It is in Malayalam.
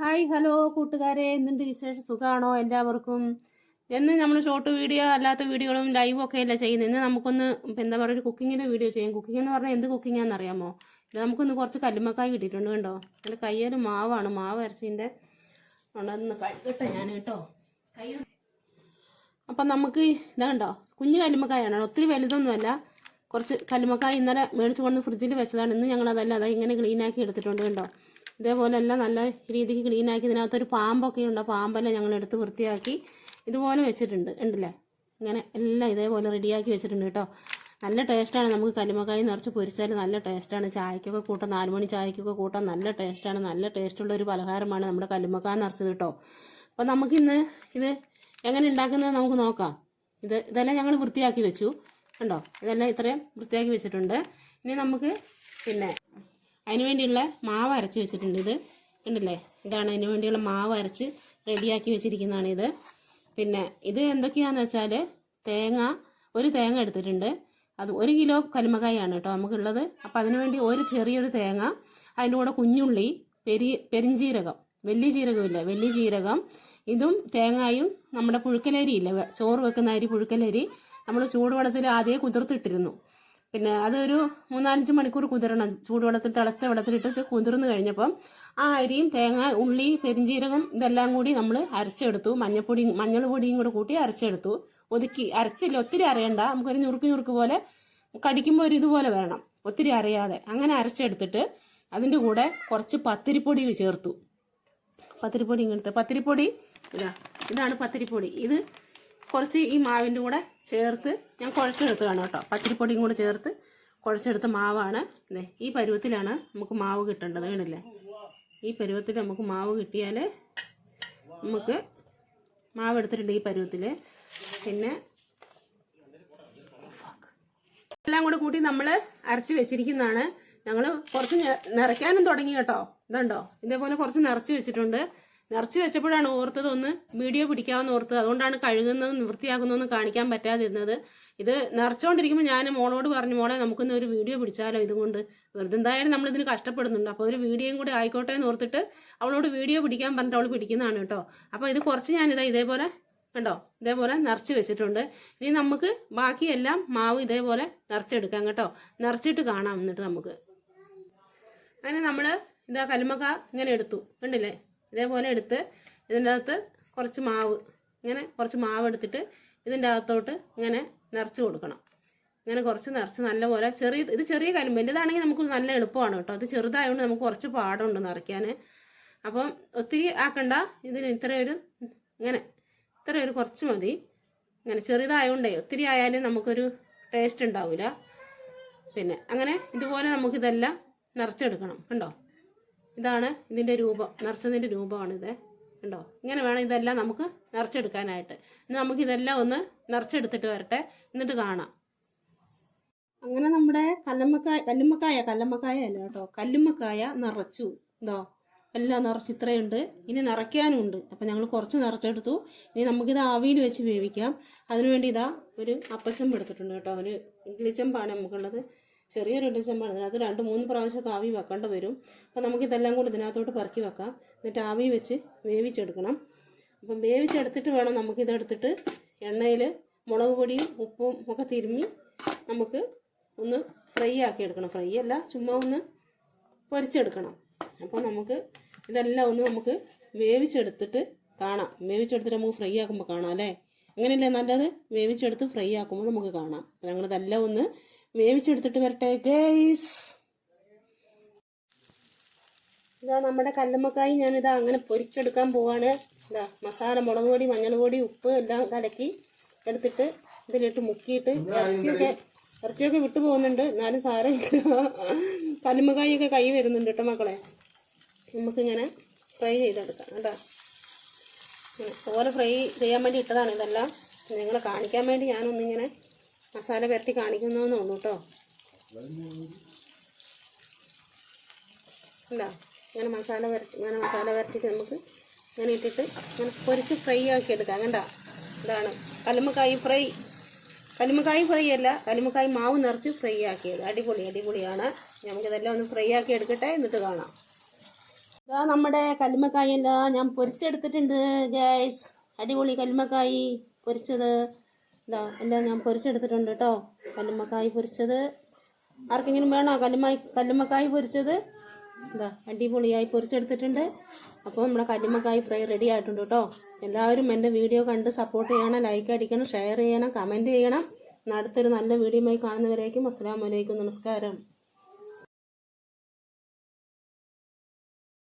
ഹായ് ഹലോ കൂട്ടുകാരെ. എന്തുണ്ട് വിശേഷം? സുഖമാണോ എല്ലാവർക്കും? എന്ന് നമ്മൾ ഷോർട്ട് വീഡിയോ അല്ലാത്ത വീഡിയോകളും ലൈവും ഒക്കെ അല്ല ചെയ്യുന്നത്. ഇന്ന് നമുക്കൊന്ന് എന്താ പറയുക ഒരു കുക്കിങ്ങിന്റെ വീഡിയോ ചെയ്യും. കുക്കിംഗ് എന്ന് പറഞ്ഞാൽ എന്ത് കുക്കിംഗ് ആണെന്ന് അറിയാമോ? നമുക്കൊന്ന് കുറച്ച് കല്ലുമ്മക്കായ് കിട്ടിയിട്ടുണ്ട് കേട്ടോ എന്റെ കയ്യിൽ മാവാണ്. മാവ് അരച്ചതിന്റെ ഉണ്ടെന്ന് കഴുകട്ടെ ഞാൻ കേട്ടോ. കൈ അപ്പം നമുക്ക് ഇതാണ്ടോ കുഞ്ഞു കല്ലുമ്മക്കായാണ്. ഒത്തിരി വലുതൊന്നുമല്ല. കുറച്ച് കല്ലുമ്മക്കായ് ഇന്നലെ മേടിച്ചു കൊണ്ട് ഫ്രിഡ്ജിൽ വെച്ചതാണ്. ഇന്ന് ഞങ്ങളതല്ല അതാ ഇങ്ങനെ ക്ലീനാക്കി എടുത്തിട്ടുണ്ട് കേട്ടോ ഇതേപോലെ എല്ലാം നല്ല രീതിക്ക് ക്ലീനാക്കി ഇതിനകത്തൊരു പാമ്പൊക്കെ ഉണ്ട് ആ പാമ്പെല്ലാം ഞങ്ങൾ എടുത്ത് വൃത്തിയാക്കി ഇതുപോലെ വെച്ചിട്ടുണ്ട് ഉണ്ടല്ലേ ഇങ്ങനെ എല്ലാം ഇതേപോലെ റെഡിയാക്കി വെച്ചിട്ടുണ്ട് കേട്ടോ. നല്ല ടേസ്റ്റാണ് നമുക്ക് കരിമക്കായി നിറച്ച് പൊരിച്ചാൽ നല്ല ടേസ്റ്റാണ്. ചായക്കൊക്കെ കൂട്ടാൻ നാലുമണി ചായക്കൊക്കെ കൂട്ടാൻ നല്ല ടേസ്റ്റാണ്. നല്ല ടേസ്റ്റുള്ള ഒരു പലഹാരമാണ് നമ്മുടെ കരിമക്കായ നിറച്ചത് കേട്ടോ. അപ്പോൾ നമുക്കിന്ന് ഇത് എങ്ങനെ ഉണ്ടാക്കുന്നത് നമുക്ക് നോക്കാം. ഇത് ഇതെല്ലാം ഞങ്ങൾ വൃത്തിയാക്കി വെച്ചു കണ്ടോ? ഇതെല്ലാം ഇത്രയും വൃത്തിയാക്കി വെച്ചിട്ടുണ്ട്. ഇനി നമുക്ക് പിന്നെ അതിന് വേണ്ടിയുള്ള മാവ് അരച്ച് വെച്ചിട്ടുണ്ട് ഇത്. ഉണ്ടല്ലേ ഇതാണ് അതിന് വേണ്ടിയുള്ള മാവ് അരച്ച് റെഡിയാക്കി വെച്ചിരിക്കുന്നതാണ് ഇത്. പിന്നെ ഇത് എന്തൊക്കെയാണെന്ന് വെച്ചാൽ തേങ്ങ ഒരു തേങ്ങ എടുത്തിട്ടുണ്ട്. അത് ഒരു കിലോ കലുമക്കായാണ് കേട്ടോ നമുക്കുള്ളത്. അപ്പോൾ അതിന് വേണ്ടി ഒരു ചെറിയൊരു തേങ്ങ അതിന്റെ കൂടെ കുഞ്ഞുള്ളി പെരി പെരിഞ്ചീരകം വലിയ ജീരകമില്ല വലിയ ജീരകം. ഇതും തേങ്ങായും നമ്മുടെ പുഴുക്കലരി ഇല്ല ചോറ് വെക്കുന്ന അരി പുഴുക്കലരി നമ്മൾ ചൂടുവെള്ളത്തിൽ ആദ്യമേ കുതിർത്തിട്ടിരുന്നു. പിന്നെ അതൊരു മൂന്നാലഞ്ച് മണിക്കൂർ കുതിരണം. ചൂടുവെള്ളത്തിൽ തിളച്ച വെള്ളത്തിലിട്ടിട്ട് കുതിർന്ന് കഴിഞ്ഞപ്പം ആ അരിയും തേങ്ങ ഉള്ളി പെരിഞ്ചീരകം ഇതെല്ലാം കൂടി നമ്മൾ അരച്ചെടുത്തു. മഞ്ഞപ്പൊടി മഞ്ഞൾ പൊടിയും കൂടെ കൂട്ടി അരച്ചെടുത്തു. ഒതുക്കി അരച്ചില്ല ഒത്തിരി അരയണ്ട. നമുക്കൊരു ഞുറുക്ക് ഞുറുക്ക് പോലെ കടിക്കുമ്പോൾ ഒരു ഇതുപോലെ വരണം. ഒത്തിരി അരയാതെ. അങ്ങനെ അരച്ചെടുത്തിട്ട് അതിന്റെ കൂടെ കുറച്ച് പത്തിരിപ്പൊടി ചേർത്തു. പത്തിരിപ്പൊടി ഇങ്ങനത്തെ പത്തിരിപ്പൊടി ഇതാ ഇതാണ് പത്തിരിപ്പൊടി. ഇത് കുറച്ച് ഈ മാവിന്റെ കൂടെ ചേർത്ത് ഞാൻ കുഴച്ചെടുത്തതാണ് കേട്ടോ. പത്തിരിപ്പൊടിയും കൂടെ ചേർത്ത് കുഴച്ചെടുത്ത മാവാണ്. അല്ലേ ഈ പരുവത്തിലാണ് നമുക്ക് മാവ് കിട്ടേണ്ടത് കണ്ടില്ലേ? ഈ പരുവത്തിൽ നമുക്ക് മാവ് കിട്ടിയാൽ നമുക്ക് മാവ് എടുത്തിട്ടുണ്ട് ഈ പരുവത്തിൽ പിന്നെ എല്ലാം കൂടെ കൂട്ടി നമ്മൾ അരച്ച് വെച്ചിരിക്കുന്നതാണ്. ഞങ്ങൾ കുറച്ച് നിറയ്ക്കാനും തുടങ്ങി കേട്ടോ. ഇതുണ്ടോ? ഇതേപോലെ കുറച്ച് നിറച്ച് വെച്ചിട്ടുണ്ട്. നിറച്ച് വെച്ചപ്പോഴാണ് ഓർത്തത് ഒന്ന് വീഡിയോ പിടിക്കാമെന്ന് ഓർത്തത്. അതുകൊണ്ടാണ് കഴുകുന്നതും നിവൃത്തിയാകുന്നതെന്ന് കാണിക്കാൻ പറ്റാതിരുന്നത്. ഇത് നിറച്ചുകൊണ്ടിരിക്കുമ്പോൾ ഞാൻ മോളോട് പറഞ്ഞു മോളെ നമുക്കൊന്ന് ഒരു വീഡിയോ പിടിച്ചാലോ ഇതുകൊണ്ട്? വെറുതെ എന്തായാലും നമ്മളിതിന് കഷ്ടപ്പെടുന്നുണ്ട്. അപ്പോൾ ഒരു വീഡിയോയും കൂടി ആയിക്കോട്ടെ എന്ന് ഓർത്തിട്ട് അവളോട് വീഡിയോ പിടിക്കാൻ പറഞ്ഞിട്ട് അവൾ പിടിക്കുന്നതാണ് കേട്ടോ. അപ്പോൾ ഇത് കുറച്ച് ഞാനിതാ ഇതേപോലെ കണ്ടോ? ഇതേപോലെ നിറച്ച് വെച്ചിട്ടുണ്ട്. ഇനി നമുക്ക് ബാക്കിയെല്ലാം മാവ് ഇതേപോലെ നിറച്ചെടുക്കാം കേട്ടോ. നിറച്ചിട്ട് കാണാം എന്നിട്ട് നമുക്ക്. അങ്ങനെ നമ്മൾ ഇതാ കലുമക്ക ഇങ്ങനെ എടുത്തു. കണ്ടില്ലേ? ഇതേപോലെ എടുത്ത് ഇതിന്റെ അകത്ത് കുറച്ച് മാവ് ഇങ്ങനെ കുറച്ച് മാവ് എടുത്തിട്ട് ഇതിന്റെ അകത്തോട്ട് ഇങ്ങനെ നിറച്ച് കൊടുക്കണം. ഇങ്ങനെ കുറച്ച് നിറച്ച് നല്ലപോലെ ചെറിയ ഇത് ചെറിയ കല്ലുമ്പ് വലുതാണെങ്കിൽ നമുക്ക് നല്ല എളുപ്പമാണ് കേട്ടോ. അത് ചെറുതായതുകൊണ്ട് നമുക്ക് കുറച്ച് പാടുണ്ട് നിറയ്ക്കാൻ അപ്പം ഒത്തിരി ആക്കണ്ട. ഇതിന് ഇത്രയൊരു ഇങ്ങനെ ഇത്രയൊരു കുറച്ച് മതി. ഇങ്ങനെ ചെറുതായതുകൊണ്ടേ ഒത്തിരി ആയാലും നമുക്കൊരു ടേസ്റ്റ് ഉണ്ടാവില്ല പിന്നെ അങ്ങനെ ഇതുപോലെ നമുക്കിതെല്ലാം നിറച്ചെടുക്കണം. കണ്ടോ? ഇതാണ് ഇതിന്റെ രൂപം നിറച്ചതിന്റെ രൂപമാണിത്. കണ്ടോ? ഇങ്ങനെ വേണം ഇതെല്ലാം നമുക്ക് നിറച്ചെടുക്കാനായിട്ട്. ഇനി നമുക്ക് ഇതെല്ലാം ഒന്ന് നിറച്ചെടുത്തിട്ട് വരട്ടെ. എന്നിട്ട് കാണാം. അങ്ങനെ നമ്മുടെ കല്ലമ്മക്കായ കല്ലുമ്മക്കായ കല്ലമ്മക്കായ അല്ല കേട്ടോ? കല്ലുമ്മക്കായ നിറച്ചു. ഇതോ എല്ലാം നിറച്ച് ഇത്രയുണ്ട്. ഇനി നിറയ്ക്കാനും ഉണ്ട് അപ്പം ഞങ്ങൾ കുറച്ച് നിറച്ചെടുത്തു. ഇനി നമുക്കിത് ആവിയിൽ വെച്ച് വേവിക്കാം. അതിനുവേണ്ടി ഇതാ ഒരു അപ്പച്ചമ്പ് എടുത്തിട്ടുണ്ട് കേട്ടോ. ഒരു ഇഡ്ലിച്ചമ്പാണ് നമുക്കുള്ളത്. ചെറിയൊരു ഇഡ്ലിച്ചമ്പാണ് അതിനകത്ത് രണ്ട് മൂന്ന് പ്രാവശ്യമൊക്കെ ആവി വെക്കേണ്ടി വരും. അപ്പം നമുക്കിതെല്ലാം കൂടി ഇതിനകത്തോട്ട് പറക്കി വെക്കാം. എന്നിട്ട് ആവി വെച്ച് വേവിച്ചെടുക്കണം. അപ്പം വേവിച്ചെടുത്തിട്ട് വേണം നമുക്കിതെടുത്തിട്ട് എണ്ണയിൽ മുളക് പൊടിയും ഉപ്പും ഒക്കെ തിരുമ്മി നമുക്ക് ഒന്ന് ഫ്രൈ ആക്കി എടുക്കണം. ഫ്രൈ അല്ല ചുമ്മാ ഒന്ന് പൊരിച്ചെടുക്കണം. അപ്പോൾ നമുക്ക് ഇതെല്ലാം ഒന്ന് നമുക്ക് വേവിച്ചെടുത്തിട്ട് കാണാം. വേവിച്ചെടുത്തിട്ട് നമുക്ക് ഫ്രൈ ആക്കുമ്പോൾ കാണാം അല്ലേ? അങ്ങനെയല്ലേ നല്ലത്? വേവിച്ചെടുത്ത് ഫ്രൈ ആക്കുമ്പോൾ നമുക്ക് കാണാം. അപ്പോൾ ഞങ്ങളിതെല്ലാം ഒന്ന് വേവിച്ചെടുത്തിട്ട് വരട്ടെ ഗൈസ് ഇതാ നമ്മുടെ കല്ലുമ്മക്കായി ഞാനിതാ അങ്ങനെ പൊരിച്ചെടുക്കാൻ പോവാണ്. ഇതാ മസാല മുളക് പൊടി മഞ്ഞൾ പൊടി ഉപ്പ് എല്ലാം കലക്കി എടുത്തിട്ട് ഇതിലിട്ട് മുക്കിയിട്ട് ഇറച്ചിയൊക്കെ ഇറച്ചിയൊക്കെ വിട്ടു പോകുന്നുണ്ട്. എന്നാലും സാരം കല്ലുമ്മക്കായൊക്കെ കൈ വരുന്നുണ്ട് കേട്ടോ മക്കളെ. നമുക്കിങ്ങനെ ഫ്രൈ ചെയ്തെടുക്കാം. കേട്ടോ ഓരോ ഫ്രൈ ചെയ്യാൻ വേണ്ടി ഇട്ടതാണ് ഇതെല്ലാം. നിങ്ങളെ കാണിക്കാൻ വേണ്ടി ഞാനൊന്നിങ്ങനെ മസാല പുരട്ടി കാണിക്കുന്നതെന്നേ ഉള്ളൂ കേട്ടോ. അല്ല ഇങ്ങനെ മസാല വരട്ടി ഇങ്ങനെ മസാല വരട്ടിയിട്ട് നമുക്ക് ഇങ്ങനെ ഇട്ടിട്ട് ഇങ്ങനെ പൊരിച്ച് ഫ്രൈ ആക്കി എടുക്കാം. കണ്ട? ഇതാണ്. കലുമക്കായി ഫ്രൈ കലുമക്കായി ഫ്രൈ അല്ല കലുമക്കായി മാവ് നിറച്ച് ഫ്രൈ ആക്കിയത്. അടിപൊളി അടിപൊളിയാണ്. നമുക്കിതെല്ലാം ഒന്ന് ഫ്രൈ ആക്കി എടുക്കട്ടെ എന്നിട്ട് കാണാം. ഇതാ നമ്മുടെ കല്ലുമ്മക്കായി എല്ലാം ഞാൻ പൊരിച്ചെടുത്തിട്ടുണ്ട് ഗൈസ് അടിപൊളി കലുമക്കായി പൊരിച്ചത്. ഇതാ എല്ലാം ഞാൻ പൊരിച്ചെടുത്തിട്ടുണ്ട് കേട്ടോ കല്ലുമ്മക്കായി പൊരിച്ചത് ആർക്കെങ്കിലും വേണോ? കല്ലുമായി കല്ലുമ്മക്കായി പൊരിച്ചത് എന്താ അടിപൊളിയായി പൊരിച്ചെടുത്തിട്ടുണ്ട്. അപ്പോൾ നമ്മുടെ കല്ലുമ്മക്കായി ഫ്രൈ റെഡി ആയിട്ടുണ്ട് കേട്ടോ എല്ലാവരും എന്റെ വീഡിയോ കണ്ട് സപ്പോർട്ട് ചെയ്യണം ലൈക്ക് അടിക്കണം ഷെയർ ചെയ്യണം കമന്റ് ചെയ്യണം. അടുത്തൊരു നല്ല വീഡിയോയുമായി കാണുന്നവരേക്കും അസ്സാം വലൈക്കും നമസ്കാരം.